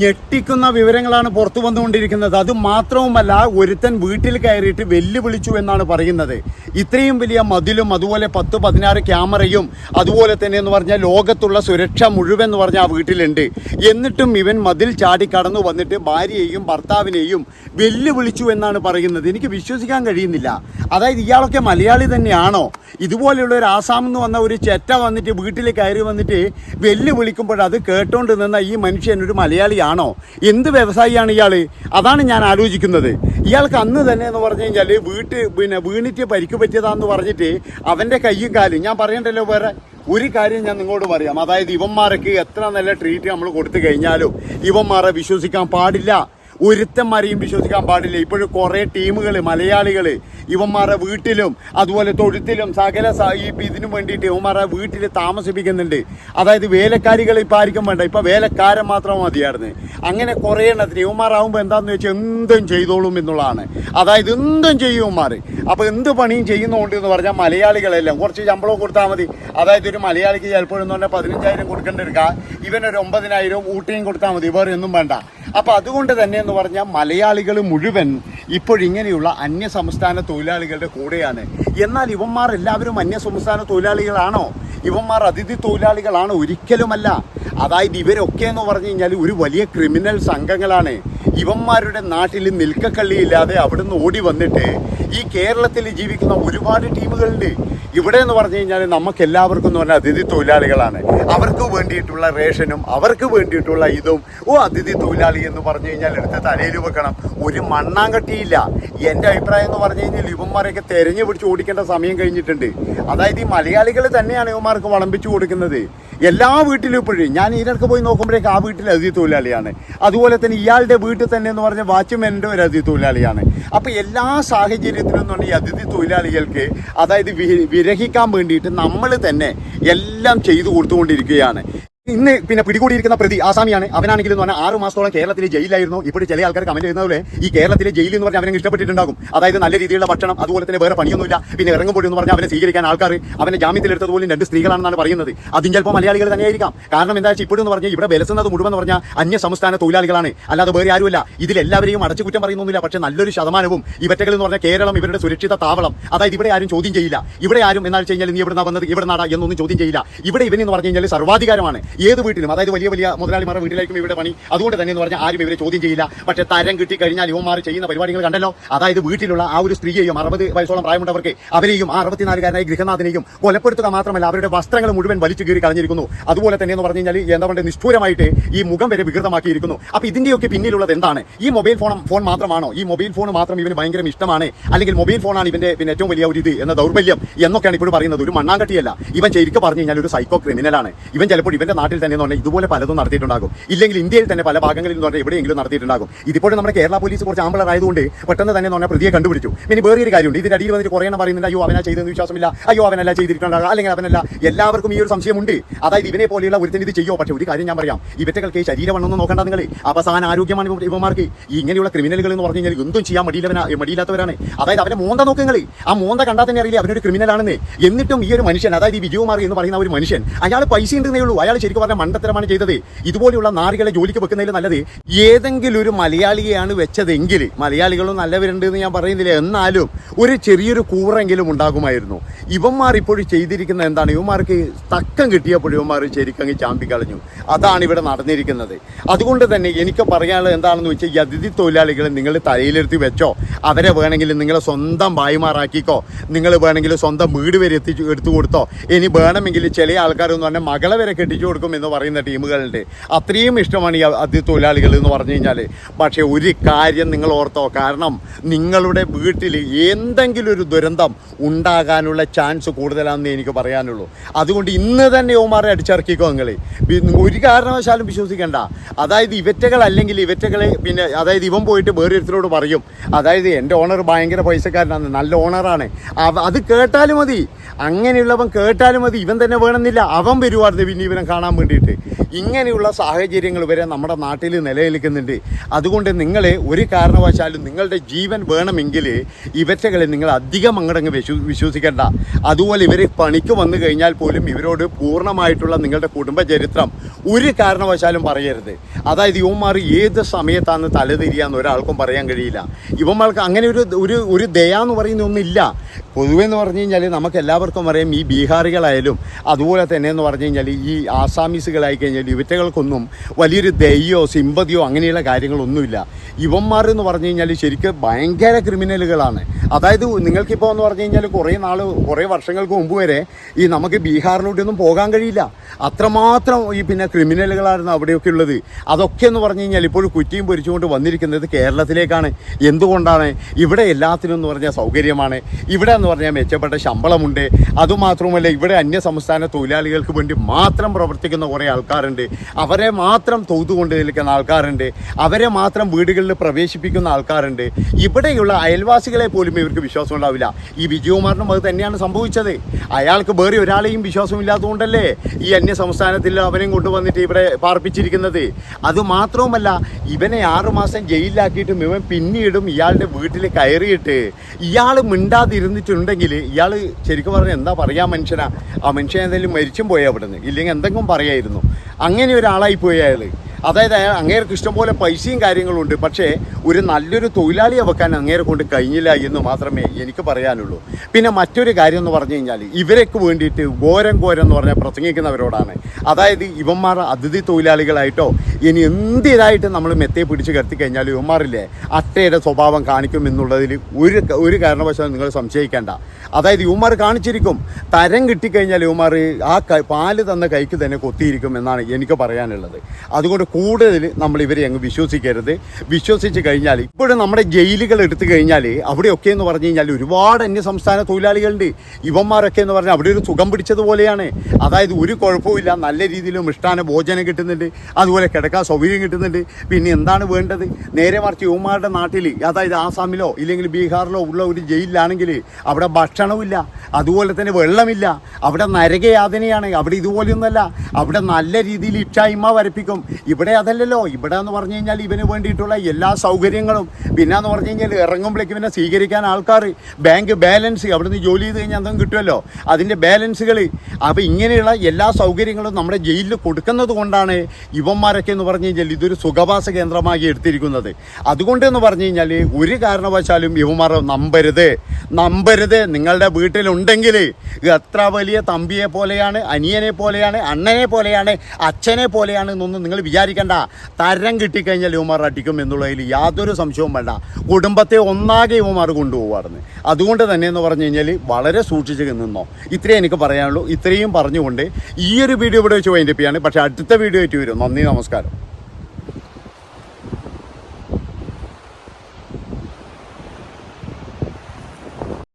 ഞെട്ടിക്കുന്ന വിവരങ്ങളാണ് പുറത്തു വന്നുകൊണ്ടിരിക്കുന്നത്. അത് മാത്രവുമല്ല ഒരുത്തൻ വീട്ടിൽ കയറിയിട്ട് വെല്ലുവിളിച്ചു എന്നാണ് പറയുന്നത്. ഇത്രയും വലിയ മതിലും അതുപോലെ പത്ത് പതിനാറ് ക്യാമറയും അതുപോലെ തന്നെ എന്ന് പറഞ്ഞാൽ ലോകത്തുള്ള സുരക്ഷ മുഴുവൻ എന്ന് പറഞ്ഞാൽ ആ വീട്ടിലുണ്ട്. എന്നിട്ടും ഇവൻ മതിൽ ചാടി കടന്നു വന്നിട്ട് ഭാര്യയെയും ഭർത്താവിനെയും വെല്ലുവിളിച്ചു എന്നാണ് പറയുന്നത്. എനിക്ക് വിശ്വസിക്കാൻ കഴിയുന്നില്ല. അതായത് ഇയാളൊക്കെ മലയാളി തന്നെയാണോ? ഇതുപോലെയുള്ള ഒരു ആസാം എന്ന് വന്ന ഒരു ചെറ്റ വന്നിട്ട് വീട്ടിൽ കയറി വന്നിട്ട് വെല്ലുവിളിക്കുമ്പോൾ അത് കേട്ടോണ്ട് നിന്ന ഈ മനുഷ്യൻ ഒരു മലയാളിയാണോ. എന്ത് വ്യവസായിയാണ് ഇയാൾ അതാണ് ഞാൻ ആലോചിക്കുന്നത്. ഇയാൾക്ക് അന്ന് തന്നെ എന്ന് പറഞ്ഞു കഴിഞ്ഞാൽ വീട്ട് പിന്നെ വീണിട്ട് പരിക്ക് പറ്റിയതാന്ന് പറഞ്ഞിട്ട് അവന്റെ കൈയും കാലും ഞാൻ പറയണ്ടല്ലോ വേറെ? ഒരു കാര്യം ഞാൻ നിങ്ങളോട് പറയാം. അതായത് ഇവന്മാർക്ക് എത്ര നല്ല ട്രീറ്റ് നമ്മൾ കൊടുത്തു കഴിഞ്ഞാലും ഇവന്മാരെ വിശ്വസിക്കാൻ പാടില്ല. ഒരുത്തന്മാരെയും വിശ്വസിക്കാൻ പാടില്ല. ഇപ്പോഴും കുറേ ടീമുകൾ മലയാളികൾ ഇവന്മാരെ വീട്ടിലും അതുപോലെ തൊഴുത്തിലും സകല ഇതിനു വേണ്ടിയിട്ട് ഇവന്മാരെ വീട്ടിൽ താമസിപ്പിക്കുന്നുണ്ട്. അതായത് വേലക്കാരികൾ ഇപ്പം ആയിരിക്കും വേണ്ട. ഇപ്പം വേലക്കാരൻ മാത്രം മതിയായിരുന്നു. അങ്ങനെ കുറേ എണ്ണത്തിന് ഇവന്മാരാകുമ്പോൾ എന്താണെന്ന് വെച്ചാൽ എന്തും ചെയ്തോളും എന്നുള്ളതാണ്. അതായത് എന്തും ചെയ്യും ഇവന്മാർ അപ്പോൾ എന്ത് പണിയും ചെയ്യുന്നുണ്ട് എന്ന് പറഞ്ഞാൽ മലയാളികളെല്ലാം കുറച്ച് ശമ്പളം കൊടുത്താൽ മതി. അതായത് ഒരു മലയാളിക്ക് ചിലപ്പോഴെന്ന് പറഞ്ഞാൽ പതിനഞ്ചായിരം കൊടുക്കേണ്ടി എടുക്കുക ഇവനൊരു ഒമ്പതിനായിരം ഊട്ടിയും കൊടുത്താൽ മതി. വേറെ ഒന്നും വേണ്ട. അപ്പോൾ അതുകൊണ്ട് തന്നെ എന്ന് പറഞ്ഞാൽ മലയാളികൾ മുഴുവൻ ഇപ്പോഴിങ്ങനെയുള്ള അന്യ സംസ്ഥാന തൊഴിലാളികളുടെ കൂടെയാണ്. എന്നാൽ ഇവന്മാർ എല്ലാവരും അന്യ സംസ്ഥാന തൊഴിലാളികളാണോ? ഇവന്മാർ അതിഥി തൊഴിലാളികളാണ് ഒരിക്കലുമല്ല. അതായത് ഇവരൊക്കെ എന്ന് പറഞ്ഞു കഴിഞ്ഞാൽ ഒരു വലിയ ക്രിമിനൽ സംഘങ്ങളാണ്. ഇവന്മാരുടെ നാട്ടിൽ നിൽക്കക്കള്ളിയില്ലാതെ അവിടുന്ന് ഓടി വന്നിട്ട് ഈ കേരളത്തിൽ ജീവിക്കുന്ന ഒരുപാട് ടീമുകളുണ്ട്. ഇവിടെ എന്ന് പറഞ്ഞു കഴിഞ്ഞാൽ നമുക്ക് എല്ലാവർക്കും എന്ന് പറഞ്ഞാൽ അതിഥി തൊഴിലാളികളാണ്. അവർക്ക് വേണ്ടിയിട്ടുള്ള റേഷനും അവർക്ക് വേണ്ടിയിട്ടുള്ള ഇതും. ഓ അതിഥി തൊഴിലാളി എന്ന് പറഞ്ഞു കഴിഞ്ഞാൽ എടുത്ത് തലയിൽ വെക്കണം. ഒരു മണ്ണാങ്കട്ടിയില്ല. എന്റെ അഭിപ്രായം എന്ന് പറഞ്ഞു കഴിഞ്ഞാൽ ഇവന്മാരെയൊക്കെ തെരഞ്ഞു പിടിച്ച് ഓടിക്കേണ്ട സമയം കഴിഞ്ഞിട്ടുണ്ട്. അതായത് ഈ മലയാളികൾ തന്നെയാണ് ഇവന്മാർക്ക് വളമ്പിച്ചു കൊടുക്കുന്നത്. എല്ലാ വീട്ടിലും ഇപ്പോഴും. ഞാൻ ഇതിനൊക്കെ പോയി നോക്കുമ്പോഴേക്ക് ആ വീട്ടിൽ അതിഥി തൊഴിലാളിയാണ്. അതുപോലെ തന്നെ ഇയാളുടെ വീട്ടിൽ തന്നെ എന്ന് പറഞ്ഞ വാച്ച്മാന്റെ ഒരു അതിഥി തൊഴിലാളിയാണ്. അപ്പോൾ എല്ലാ സാഹചര്യത്തിലും എന്ന് പറഞ്ഞാൽ ഈ അതിഥി തൊഴിലാളികൾക്ക് അതായത് വിരഹിക്കാൻ വേണ്ടിയിട്ട് നമ്മൾ തന്നെ എല്ലാം ചെയ്തു കൊടുത്തുകൊണ്ടിരിക്കുകയാണ്. ആണ് ഇന്ന് പിന്നെ പിടികൂടിയിരിക്കുന്ന പ്രതി ആസാമിയാണ്. അവനാണെങ്കിൽ എന്ന് പറഞ്ഞാൽ ആറ് മാസത്തോളം കേരളത്തിലെ ജയിലായിരുന്നു ഇപ്പോൾ ചില ആൾക്കാർ കമന്റ് ചെയ്യുന്ന പോലെ ഈ കേരളത്തിലെ ജയിൽ എന്ന് പറഞ്ഞാൽ അവനെ ഇഷ്ടപ്പെട്ടിട്ടുണ്ടാകും. അതായത് നല്ല രീതിയിലുള്ള ഭക്ഷണം അതുപോലെ തന്നെ വേറെ പണിയൊന്നുമില്ല. പിന്നെ ഇറങ്ങുമ്പോൾ എന്ന് പറഞ്ഞാൽ അവനെ സ്വീകരിക്കാൻ ആൾക്കാർ അവനെ ജാമ്യത്തിലെടുത്തതുപോലും രണ്ട് സ്ത്രീകളാണെന്നാണ് പറയുന്നത്. അതും ചിലപ്പോൾ മലയാളികൾ തന്നെയായിരിക്കാം. കാരണം എന്താ വെച്ചാൽ ഇപ്പോഴെന്ന് പറഞ്ഞാൽ ഇവിടെ വിലസുന്നത് മുഴുവൻ എന്ന് പറഞ്ഞാൽ അന്യ സംസ്ഥാന തൊഴിലാളികളാണ്. അല്ലാതെ വേറെ ആരുമില്ല. ഇതിലെല്ലാവരെയും അടച്ചു കുറ്റം പറയുന്നൊന്നുമില്ല. പക്ഷേ നല്ലൊരു ശതമാനവും ഇവറ്റകൾ എന്ന് പറഞ്ഞാൽ കേരളം ഇവരുടെ സുരക്ഷിത താവളം. അതായത് ഇവിടെ ആരും ചോദ്യം ചെയ്യില്ല. ഇവിടെ ആരും എന്നാൽ കഴിഞ്ഞാൽ നീ ഇവിടെ വന്നത് ഇവിടെ നാടാ എന്നൊന്നും ചോദ്യം ചെയ്യില്ല. ഇവിടെ ഇവനെന്ന് പറഞ്ഞു കഴിഞ്ഞാൽ സർവാധികാരമാണ്. ഏത് വീട്ടിലും അതായത് വലിയ വലിയ മുതലാളിമാരുടെ വീട്ടിലായിരിക്കും ഇവിടെ പണി. അതുകൊണ്ട് തന്നെ എന്ന് പറഞ്ഞാൽ ആരും ഇവരെ ചോദ്യം ചെയ്യില്ല. പക്ഷേ തരം കിട്ടി കഴിഞ്ഞാൽ യുവമാർ ചെയ്യുന്ന പരിപാടികൾ കണ്ടല്ലോ. അതായത് വീട്ടിലുള്ള ആ ഒരു സ്ത്രീയെയും അറുപത് വയസ്സോളം പ്രായമുണ്ടവർക്ക് അവരെയും ആ അറുപത്തിനാലുകാരനായ ഗൃഹനാഥനെയും കൊലപ്പെടുത്തുക മാത്രമല്ല അവരുടെ വസ്ത്രങ്ങൾ മുഴുവൻ വലിച്ചു കീറി കളഞ്ഞിരിക്കുന്നു. അതുപോലെ തന്നെ എന്ന് പറഞ്ഞു കഴിഞ്ഞാൽ എന്താ പറയുക നിഷ്ഠൂരമായിട്ട് ഈ മുഖം വരെ വികൃതമാക്കിയിരിക്കുന്നു. അപ്പോൾ ഇതിന്റെയൊക്കെ പിന്നിലുള്ളത് എന്താണ്? ഈ മൊബൈൽ ഫോൺ ഫോൺ മാത്രമാണോ? ഈ മൊബൈൽ ഫോൺ മാത്രം ഇവന് ഭയങ്കര ഇഷ്ടമാണ്? അല്ലെങ്കിൽ മൊബൈൽ ഫോണാണ് ഇവന്റെ പിന്നെ ഏറ്റവും വലിയ ഒരു ഇത് എന്ന ദൗർബല്യം എന്നൊക്കെയാണ് ഇപ്പോഴും പറയുന്നത്. ഒരു മണ്ണാങ്കട്ടിയല്ല. ഇവൻ ശരിക്കും പറഞ്ഞു കഴിഞ്ഞാൽ ഒരു സൈക്കോ ക്രിമിനലാണ്. ഇവൻ ചിലപ്പോൾ ഇവന്റെ നാട്ടിൽ തന്നെ എന്ന് പറഞ്ഞാൽ ഇതുപോലെ പലതും നടത്തിയിട്ടുണ്ടാകും. ഇല്ലെങ്കിൽ ഇന്ത്യയിൽ തന്നെ പല ഭാഗങ്ങളിൽ എന്ന് പറഞ്ഞാൽ എവിടെയെങ്കിലും നടത്തിയിട്ടുണ്ടാകും. ഇതിപ്പോഴും നമ്മുടെ കേരള പോലീസ് കുറച്ച് ആമ്പിളർ ആയതുകൊണ്ട് പെട്ടെന്ന് തന്നെ എന്ന് പറഞ്ഞാൽ പ്രതിയെ കണ്ടുപിടിച്ചു. പിന്നെ വേറെ ഒരു കാര്യമുണ്ട്. ഇതിന്റെ അടിയിൽ വന്നിട്ട് കുറേ പറയുന്നുണ്ട് അയ്യോ അവനാ ചെയ്തെന്ന് വിശ്വാസമില്ല. അയ്യോ അവനല്ല ചെയ്തിട്ടുണ്ടാകുക. അല്ലെങ്കിൽ അവനല്ല. എല്ലാവർക്കും ഈ ഒരു സംശയമുണ്ട്. അതായത് ഇവനെ പോലെയുള്ള ഒരു ഇത് ചെയ്യോ? പക്ഷേ ഒരു കാര്യം ഞാൻ പറയാം. ഇവറ്റകൾക്ക് ശരീരമണ്ണൊന്നും നോക്കണ്ട നിങ്ങൾ അവസാന ആരോഗ്യമാണ് ഇവമാർക്ക് ഇങ്ങനെയുള്ള ക്രിമിനലുകൾ എന്ന് പറഞ്ഞു കഴിഞ്ഞാൽ എന്തും ചെയ്യാൻ മടിയിലവന മടിയില്ലാത്തവരാണ്. അതായത് അവരെ മോന്ത നോക്കുങ്ങൾ ആ മോന്ത കണ്ടാൽ തന്നെ അറിയില്ല? അവനൊരു ക്രിമിനലാണെന്ന്. എന്നിട്ടും ഈ ഒരു മനുഷ്യൻ അതായത് ഈ വിജയകുമാർ എന്ന് പറയുന്ന ഒരു മനുഷ്യൻ അയാൾ പൈസ ഉണ്ടെന്നേ ഉള്ളൂ. അയാൾ ശരിക്കും പറഞ്ഞാൽ മണ്ടത്തരമാണ് ചെയ്തത്. ഇതുപോലെയുള്ള നാറികളെ ജോലിക്ക് വെക്കുന്നതിൽ നല്ലത് ഏതെങ്കിലും ഒരു മലയാളിയെയാണ് വെച്ചതെങ്കിൽ മലയാളികളും നല്ലവരുണ്ട് എന്ന് ഞാൻ പറയുന്നില്ല. എന്നാലും ഒരു ചെറിയൊരു കൂറെങ്കിലും ഉണ്ടാകുമായിരുന്നു. ഇവന്മാർ ഇപ്പോഴും ചെയ്തിരിക്കുന്നത് എന്താണ്? ഇവന്മാർക്ക് തക്കം കിട്ടിയപ്പോൾ ഇവന്മാർ ശരിക്കങ്ങ് ചാമ്പി കളഞ്ഞു. അതാണ് ഇവിടെ നടന്നിരിക്കുന്നത്. അതുകൊണ്ട് തന്നെ എനിക്ക് പറയാനുള്ളത് എന്താണെന്ന് വെച്ചാൽ ഈ അതിഥി തൊഴിലാളികളെ നിങ്ങൾ തലയിലെടുത്തി വെച്ചോ. അവരെ വേണമെങ്കിൽ നിങ്ങൾ സ്വന്തം ഭായിമാറാക്കിക്കോ നിങ്ങൾ വേണമെങ്കിൽ സ്വന്തം വീട് വരെ എത്തിച്ചു എടുത്തു കൊടുത്തോ. ഇനി വേണമെങ്കിൽ ചില ആൾക്കാരെന്ന് പറഞ്ഞാൽ മകളെ വരെ കെട്ടിച്ചു കൊടുക്കും എന്ന് പറയുന്ന ടീമുകളുണ്ട്. അത്രയും ഇഷ്ടമാണ് ഈ തൊഴിലാളികൾ എന്ന് പറഞ്ഞു കഴിഞ്ഞാൽ പക്ഷേ ഒരു കാര്യം നിങ്ങൾ ഓർത്തോ. കാരണം നിങ്ങളുടെ വീട്ടിൽ എന്തെങ്കിലും ഒരു ദുരന്തം ഉണ്ടാകാനുള്ള ചാൻസ് കൂടുതലാണെന്ന് എനിക്ക് പറയാനുള്ളൂ. അതുകൊണ്ട് ഇന്ന് തന്നെ ഓമാറെ അടിച്ചിറക്കിക്കോ നിങ്ങൾ ഒരു കാരണവശാലും വിശ്വസിക്കേണ്ട. അതായത് ഇവറ്റകൾ അല്ലെങ്കിൽ ഇവറ്റകളെ പിന്നെ അതായത് ഇവൻ പോയിട്ട് വേറൊരുത്തരോട് പറയും. അതായത് എന്റെ ഓണർ ഭയങ്കര പൈസക്കാരനാണ്. നല്ല ഓണറാണ്. അത് കേട്ടാലും മതി. അങ്ങനെയുള്ളവൻ കേട്ടാലും മതി. ഇവൻ തന്നെ വേണമെന്നില്ല. അവൻ വരുവായിരുന്നു പിന്നെ ഇവനെ കാണാൻ കാണാൻ വേണ്ടിയിട്ട്. ഇങ്ങനെയുള്ള സാഹചര്യങ്ങൾ വരെ നമ്മുടെ നാട്ടിൽ നിലനിൽക്കുന്നുണ്ട്. അതുകൊണ്ട് നിങ്ങൾ ഒരു കാരണവശാലും നിങ്ങളുടെ ജീവൻ വേണമെങ്കിൽ ഇവറ്റകളെ നിങ്ങൾ അധികം അങ്ങടങ്ങ് വിശ്വ വിശ്വസിക്കേണ്ട. അതുപോലെ ഇവർ പണിക്ക് വന്നു കഴിഞ്ഞാൽ പോലും ഇവരോട് പൂർണമായിട്ടുള്ള നിങ്ങളുടെ കുടുംബ ചരിത്രം ഒരു കാരണവശാലും പറയരുത്. അതായത് ഇവന്മാർ ഏത് സമയത്താണ് തലതിരിയാന്ന് ഒരാൾക്കും പറയാൻ കഴിയില്ല. ഇവന്മാർക്ക് അങ്ങനെ ഒരു ഒരു ഒരു ദയ എന്ന് പറയുന്ന ഒന്നില്ല പൊതുവെ എന്ന് പറഞ്ഞു കഴിഞ്ഞാൽ നമുക്ക് എല്ലാവർക്കും അറിയാം ഈ ബീഹാറികളായാലും അതുപോലെ തന്നെ എന്ന് പറഞ്ഞു കഴിഞ്ഞാൽ ഈ ആസാമീസുകളായി കഴിഞ്ഞാൽ ഇവറ്റകൾക്കൊന്നും വലിയൊരു ദയോ സിമ്പതിയോ അങ്ങനെയുള്ള കാര്യങ്ങളൊന്നുമില്ല. ഇവന്മാർ എന്ന് പറഞ്ഞു കഴിഞ്ഞാൽ ശരിക്കും ഭയങ്കര ക്രിമിനലുകളാണ്. അതായത് നിങ്ങൾക്കിപ്പോൾ എന്ന് പറഞ്ഞു കഴിഞ്ഞാൽ കുറേ നാൾ കുറേ വർഷങ്ങൾക്ക് മുമ്പ് വരെ ഈ നമുക്ക് ബീഹാറിലോട്ടൊന്നും പോകാൻ കഴിയില്ല. അത്രമാത്രം ഈ പിന്നെ ക്രിമിനലുകളായിരുന്നു അവിടെയൊക്കെ ഉള്ളത്. അതൊക്കെ എന്ന് പറഞ്ഞു കഴിഞ്ഞാൽ ഇപ്പോൾ കുറ്റിയും പൊരിച്ചുകൊണ്ട് വന്നിരിക്കുന്നത് കേരളത്തിലേക്കാണ്. എന്തുകൊണ്ടാണ്? ഇവിടെ എല്ലാത്തിനും എന്ന് പറഞ്ഞാൽ സൗകര്യമാണ്. ഇവിടെ എന്ന് പറഞ്ഞാൽ മെച്ചപ്പെട്ട ശമ്പളമുണ്ട്. അതുമാത്രവുമല്ല ഇവിടെ അന്യ സംസ്ഥാന തൊഴിലാളികൾക്ക് വേണ്ടി മാത്രം പ്രവർത്തിക്കുന്ന കുറേ ആൾക്കാരുണ്ട്. അവരെ മാത്രം തൊതുകൊണ്ട് നിൽക്കുന്ന ആൾക്കാരുണ്ട്. അവരെ മാത്രം വീടുകളിൽ പ്രവേശിപ്പിക്കുന്ന ആൾക്കാരുണ്ട്. ഇവിടെയുള്ള അയൽവാസികളെ പോലും ഇവർക്ക് വിശ്വാസം ഉണ്ടാവില്ല. ഈ വിജയകുമാറിനും അത് തന്നെയാണ് സംഭവിച്ചത്. അയാൾക്ക് വേറെ ഒരാളെയും വിശ്വാസം ഇല്ലാത്തതുകൊണ്ടല്ലേ ഈ അന്യ സംസ്ഥാനത്തിൽ അവനെയും കൊണ്ടുവന്നിട്ട് ഇവിടെ പാർപ്പിച്ചിരിക്കുന്നത്. അതുമാത്രവുമല്ല ഇവനെ ആറുമാസം ജയിലിലാക്കിയിട്ടും ഇവൻ പിന്നീടും ഇയാളുടെ വീട്ടിൽ കയറിയിട്ട് ഇയാൾ മിണ്ടാതിരുന്നിട്ടുണ്ടെങ്കിൽ ഇയാൾ ശരിക്കും പറഞ്ഞാൽ എന്താ പറയാ മനുഷ്യനാ? ആ മനുഷ്യൻ എന്തെങ്കിലും മരിച്ചും പോയാൽ അവിടെ നിന്ന് ഇല്ലെങ്കിൽ എന്തെങ്കിലും പറയായിരുന്നു. അങ്ങനെ ഒരാളായി പോയി അയാൾ അതായത് അങ്ങേർക്ക് ഇഷ്ടംപോലെ പൈസയും കാര്യങ്ങളും ഉണ്ട്. പക്ഷേ ഒരു നല്ലൊരു തൊഴിലാളിയെ വെക്കാൻ അങ്ങേരെ കൊണ്ട് കഴിഞ്ഞില്ല എന്ന് മാത്രമേ എനിക്ക് പറയാനുള്ളൂ. പിന്നെ മറ്റൊരു കാര്യം എന്ന് പറഞ്ഞു കഴിഞ്ഞാൽ ഇവരേക്ക് വേണ്ടിയിട്ട് ഘോരം ഘോരം എന്ന് പറഞ്ഞാൽ പ്രസംഗിക്കുന്നവരോടാണ്. അതായത് ഇവന്മാർ അതിഥി തൊഴിലാളികളായിട്ടോ ഇനി എന്ത് ഇതായിട്ട് നമ്മൾ മെത്തയെ പിടിച്ച് കിടത്തി കഴിഞ്ഞാൽ ഇവന്മാരില്ലേ അട്ടയുടെ സ്വഭാവം കാണിക്കും എന്നുള്ളതിൽ ഒരു ഒരു കാരണവശാലും നിങ്ങൾ സംശയിക്കേണ്ട. അതായത് ഇവന്മാർ കാണിച്ചിരിക്കും. തരം കിട്ടിക്കഴിഞ്ഞാൽ ഇവന്മാർ ആ പാൽ തന്ന കൈക്ക് തന്നെ കൊത്തിയിരിക്കും എന്നാണ് എനിക്ക് പറയാനുള്ളത്. അതുകൊണ്ട് കൂടുതൽ നമ്മൾ ഇവരെ അങ്ങ് വിശ്വസിക്കരുത്. വിശ്വസിച്ച് കഴിഞ്ഞാൽ ഇപ്പോഴും നമ്മുടെ ജയിലുകൾ എടുത്തു കഴിഞ്ഞാൽ അവിടെയൊക്കെ എന്ന് പറഞ്ഞു കഴിഞ്ഞാൽ ഒരുപാട് അന്യ സംസ്ഥാന തൊഴിലാളികളുണ്ട്. ഇവന്മാരൊക്കെ എന്ന് പറഞ്ഞാൽ അവിടെ ഒരു സുഖം പിടിച്ചതുപോലെയാണ് അതായത് ഒരു കുഴപ്പമില്ല നല്ല രീതിയിൽ മിഷ്ടാന ഭോജനം കിട്ടുന്നുണ്ട്. അതുപോലെ കിടക്കാൻ സൗകര്യം കിട്ടുന്നുണ്ട്. പിന്നെ എന്താണ് വേണ്ടത്? നേരെ മറിച്ച് ഇവന്മാരുടെ നാട്ടിൽ അതായത് ആസാമിലോ ഇല്ലെങ്കിൽ ബീഹാറിലോ ഉള്ള ഒരു ജയിലിലാണെങ്കിൽ അവിടെ ഭക്ഷണമില്ല അതുപോലെ തന്നെ വെള്ളമില്ല. അവിടെ നരകയാതനയാണ് അവിടെ ഇതുപോലെയൊന്നുമല്ല. അവിടെ നല്ല രീതിയിൽ ഇച്ഛായ്മ വരപ്പിക്കും. ഇവിടെ അതല്ലല്ലോ. ഇവിടെ എന്ന് പറഞ്ഞു കഴിഞ്ഞാൽ ഇവന് വേണ്ടിയിട്ടുള്ള എല്ലാ സൗകര്യങ്ങളും. പിന്നെ എന്ന് പറഞ്ഞു കഴിഞ്ഞാൽ ഇറങ്ങുമ്പോഴേക്കും ഇവനെ സ്വീകരിക്കാൻ ആൾക്കാർ. Bank balance. അവിടെ നിന്ന് ജോലി ചെയ്ത് കഴിഞ്ഞാൽ അതും കിട്ടുമല്ലോ. അതിന്റെ ബാലൻസുകൾ. അപ്പോൾ ഇങ്ങനെയുള്ള എല്ലാ സൗകര്യങ്ങളും നമ്മുടെ ജയിലിൽ കൊടുക്കുന്നത് കൊണ്ടാണ് ഇവന്മാരൊക്കെ എന്ന് പറഞ്ഞു കഴിഞ്ഞാൽ ഇതൊരു സുഖവാസ കേന്ദ്രമാക്കി എടുത്തിരിക്കുന്നത്. അതുകൊണ്ട് എന്ന് പറഞ്ഞു കഴിഞ്ഞാൽ ഒരു കാരണവശാലും ഇവന്മാരെ നമ്പരുത്. നമ്പരുത്. നിങ്ങളുടെ വീട്ടിലുണ്ടെങ്കിൽ എത്ര വലിയ തമ്പിയെ പോലെയാണ് അനിയനെ പോലെയാണ് അണ്ണനെ പോലെയാണ് അച്ഛനെ പോലെയാണ് എന്നൊന്നും നിങ്ങൾ വിചാരിക്കണ്ട. തരം കിട്ടിക്കഴിഞ്ഞാൽ ഇവമാർ അടിക്കും എന്നുള്ളതിൽ യാതൊരു സംശയവും വേണ്ട. കുടുംബത്തെ ഒന്നാകെ ഇവമാർ കൊണ്ടുപോകാറുണ്ട് അതുകൊണ്ട് തന്നെ എന്ന് പറഞ്ഞു കഴിഞ്ഞാൽ വളരെ സൂക്ഷിച്ച് നിന്നോ. ഇത്രയും എനിക്ക് പറയാനുള്ളൂ. ഇത്രയും പറഞ്ഞുകൊണ്ട് ഈ ഒരു വീഡിയോ ഇവിടെ വെച്ച് വൈൻഡപ്പ് ചെയ്യാണ്. പക്ഷേ അടുത്ത വീഡിയോ ആയിട്ട് വരും. നന്ദി നമസ്കാരം.